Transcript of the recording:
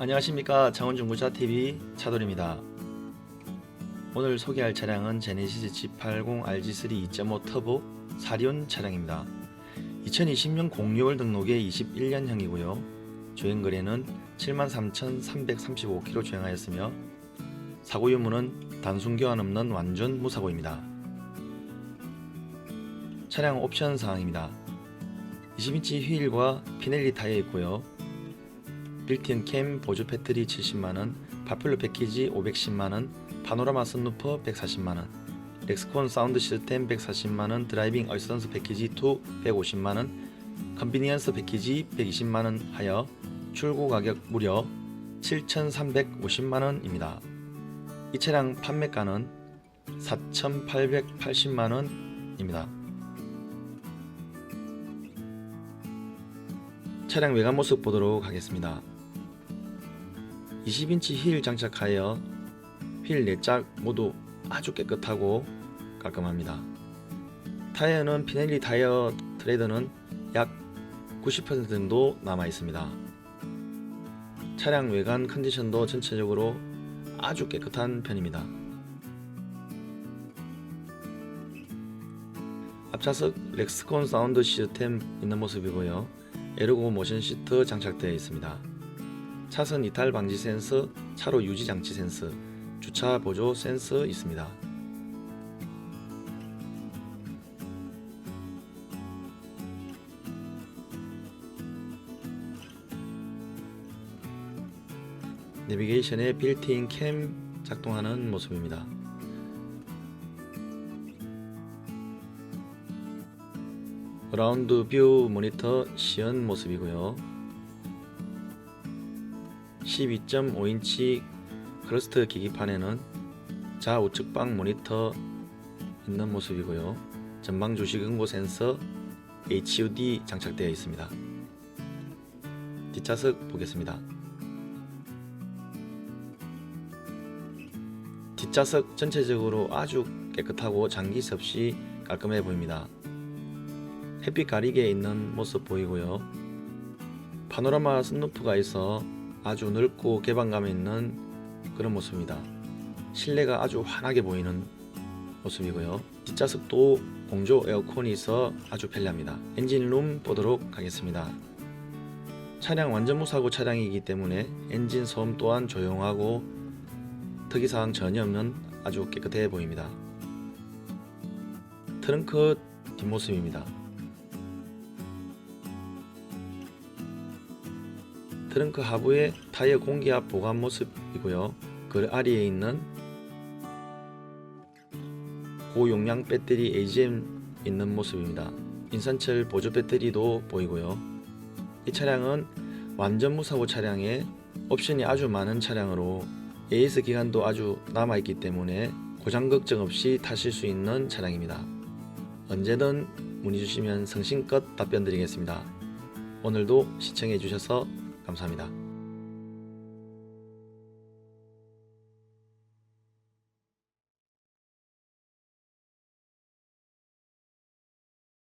안녕하십니까. 장원중고차TV 차돌입니다. 오늘 소개할 차량은 제네시스 G80 RG3 2.5 터보 4륜 차량입니다. 2020년 06월 등록의 21년형이고요. 주행거리는 73,335km 주행하였으며 사고 유무는 단순 교환 없는 완전 무사고입니다. 차량 옵션 사항입니다. 20인치 휠과 피넬리 타이어 있고요 빌트인 캠 보조 배터리 70만원, 파퓰러 패키지 510만원, 파노라마 선루퍼 140만원, 렉스콘 사운드 시스템 140만원, 드라이빙 어시스턴스 패키지 2 150만원, 컨비니언스 패키지 120만원 하여 출고 가격 무려 7,350만원입니다. 이 차량 판매가는 4,880만원입니다. 차량 외관 모습 보도록 하겠습니다. 20인치 휠 장착하여 휠 4짝 모두 아주 깨끗하고 깔끔합니다. 타이어는 피넬리 타이어 트레이드는 약 90% 정도 남아 있습니다. 차량 외관 컨디션도 전체적으로 아주 깨끗한 편입니다. 앞좌석 렉스콘 사운드 시스템 있는 모습이고요. 에르고 모션 시트 장착되어 있습니다. 차선 이탈 방지 센서, 차로 유지 장치 센서, 주차 보조 센서 있습니다. 내비게이션에 빌트인 캠 작동하는 모습입니다. 라운드 뷰 모니터 시연 모습이고요. 12.5인치 크러스트 기기판에는 좌우측 방 모니터 있는 모습이고요. 전방 주식 응고 센서 HUD 장착되어 있습니다. 뒷좌석 보겠습니다. 뒷좌석 전체적으로 아주 깨끗하고 장기스 없이 깔끔해 보입니다. 햇빛 가리개 있는 모습 보이고요. 파노라마 sun루프가 있어 아주 넓고 개방감 있는 그런 모습입니다. 실내가 아주 환하게 보이는 모습이고요. 뒷좌석도 공조 에어컨이 있어 아주 편리합니다. 엔진룸 보도록 하겠습니다. 차량 완전 무사고 차량이기 때문에 엔진 소음 또한 조용하고 특이사항 전혀 없는 아주 깨끗해 보입니다. 트렁크 뒷모습입니다. 트렁크 하부에 타이어 공기압 보관 모습이고요. 그 아래에 있는 고용량 배터리 AGM 있는 모습입니다. 인산철 보조 배터리도 보이고요. 이 차량은 완전 무사고 차량에 옵션이 아주 많은 차량으로 AS 기간도 아주 남아있기 때문에 고장 걱정 없이 타실 수 있는 차량입니다. 언제든 문의 주시면 성심껏 답변 드리겠습니다. 오늘도 시청해 주셔서 감사합니다.